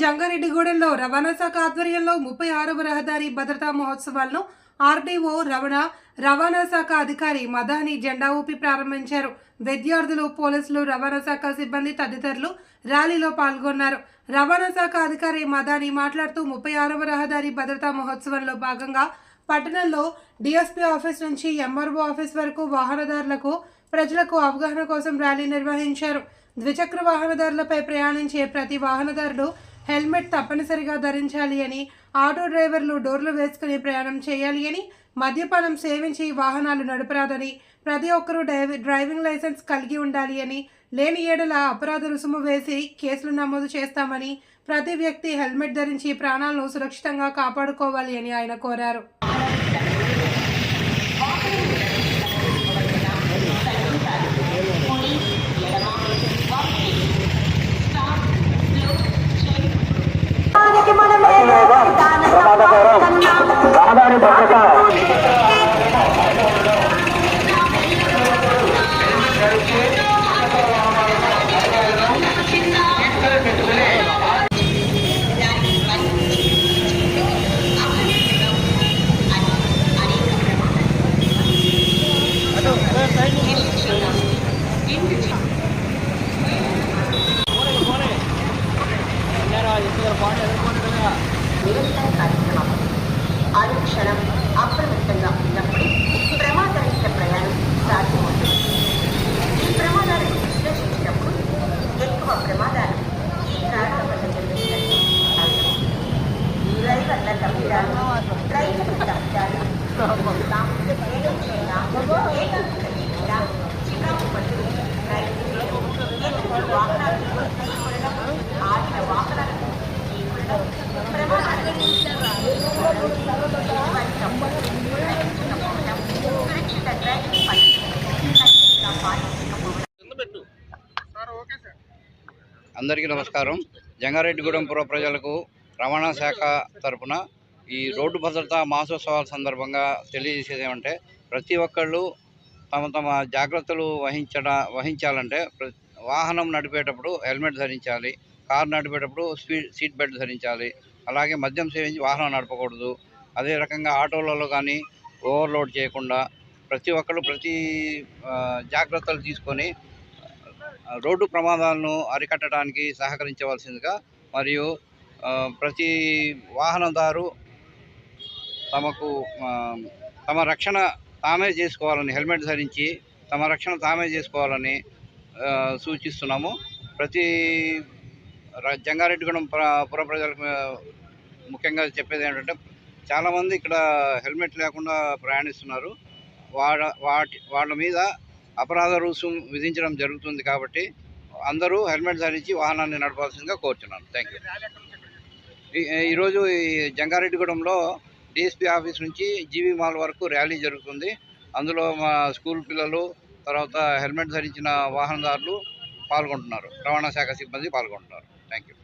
జంగారెడ్డిగూడెంలో రవాణా శాఖ ఆధ్వర్యంలో ముప్పై ఆరవ రహదారి భద్రతా మహోత్సవాలను ఆర్డీఓ రవాణా రవాణా శాఖ అధికారి మదాని జెండా ఊపి ప్రారంభించారు. విద్యార్థులు పోలీసులు రవాణా శాఖ సిబ్బంది తదితరులు ర్యాలీలో పాల్గొన్నారు. రవాణా శాఖ అధికారి మదాని మాట్లాడుతూ ముప్పై ఆరవ రహదారి భద్రతా మహోత్సవంలో భాగంగా పట్టణంలో డిఎస్పీ ఆఫీస్ నుంచి ఎంఆర్ఓ ఆఫీస్ వరకు వాహనదారులకు ప్రజలకు అవగాహన కోసం ర్యాలీ నిర్వహించారు. ద్విచక్ర వాహనదారులపై ప్రయాణించే ప్రతి వాహనదారుడు హెల్మెట్ తప్పనిసరిగా ధరించాలి అని ఆటో డ్రైవర్లు డోర్లు వేసుకుని ప్రయాణం చేయాలి అని మద్యపానం సేవించి వాహనాలు నడపరాదని ప్రతి ఒక్కరూ డ్రైవింగ్ లైసెన్స్ కలిగి ఉండాలి అని లేని ఏడల అపరాధ రుసుము వేసి కేసులు నమోదు చేస్తామని ప్రతి వ్యక్తి హెల్మెట్ ధరించి ప్రాణాలను సురక్షితంగా కాపాడుకోవాలి అని ఆయన కోరారు. నిరంతర కార్యక్రమం అనుక్షణం అప్రమత్తంగా ఉన్నప్పుడు ప్రమాదరహిత ప్రయాణం సాధ్యమవుతుంది ఈ ప్రమాదాలను విశ్లేషించినప్పుడు ఎక్కువ ప్రమాదాలు ఈ కారణం వల్ల జరుగుతున్నట్టు అర్థం. డ్రైవర్ల తప్పిదాలు అందరికీ నమస్కారం. జంగారెడ్డిగూడెం పుర ప్రజలకు రవాణా శాఖ తరపున ఈ రోడ్డు భద్రతా మాసోత్సవాల సందర్భంగా తెలియజేసేది ఏమంటే ప్రతి ఒక్కళ్ళు తమ తమ జాగ్రత్తలు వహించడ వహించాలంటే వాహనం నడిపేటప్పుడు హెల్మెట్ ధరించాలి కారు నడిపేటప్పుడు స్పీడ్ సీట్ బెల్ట్ ధరించాలి అలాగే మద్యం సేవించి వాహనం నడపకూడదు. అదే రకంగా ఆటోలలో కానీ ఓవర్లోడ్ చేయకుండా ప్రతి ఒక్కళ్ళు ప్రతి జాగ్రత్తలు తీసుకొని రోడ్డు ప్రమాదాలను అరికట్టడానికి సహకరించవలసిందిగా మరియు ప్రతి వాహనదారు తమకు తమ రక్షణ తామే చేసుకోవాలని హెల్మెట్ ధరించి తమ రక్షణ తామే చేసుకోవాలని సూచిస్తున్నాము. ప్రతి జంగారెడ్డిగూడెం పుర ప్రజలకు ముఖ్యంగా చెప్పేది ఏంటంటే చాలామంది ఇక్కడ హెల్మెట్ లేకుండా ప్రయాణిస్తున్నారు. వాళ్ళ వాటి వాళ్ళ మీద అపరాధ రుసుము విధించడం జరుగుతుంది కాబట్టి అందరూ హెల్మెట్ ధరించి వాహనాన్ని నడపాల్సిందిగా కోరుతున్నాను థ్యాంక్ యూ ఈరోజు ఈ జంగారెడ్డిగూడెంలో డిఎస్పీ ఆఫీస్ నుంచి జీవీ మాల్ వరకు ర్యాలీ జరుగుతుంది. అందులో మా స్కూల్ పిల్లలు తర్వాత హెల్మెట్ ధరించిన వాహనదారులు పాల్గొంటున్నారు. రవాణా శాఖ సిబ్బంది పాల్గొంటున్నారు. Thank you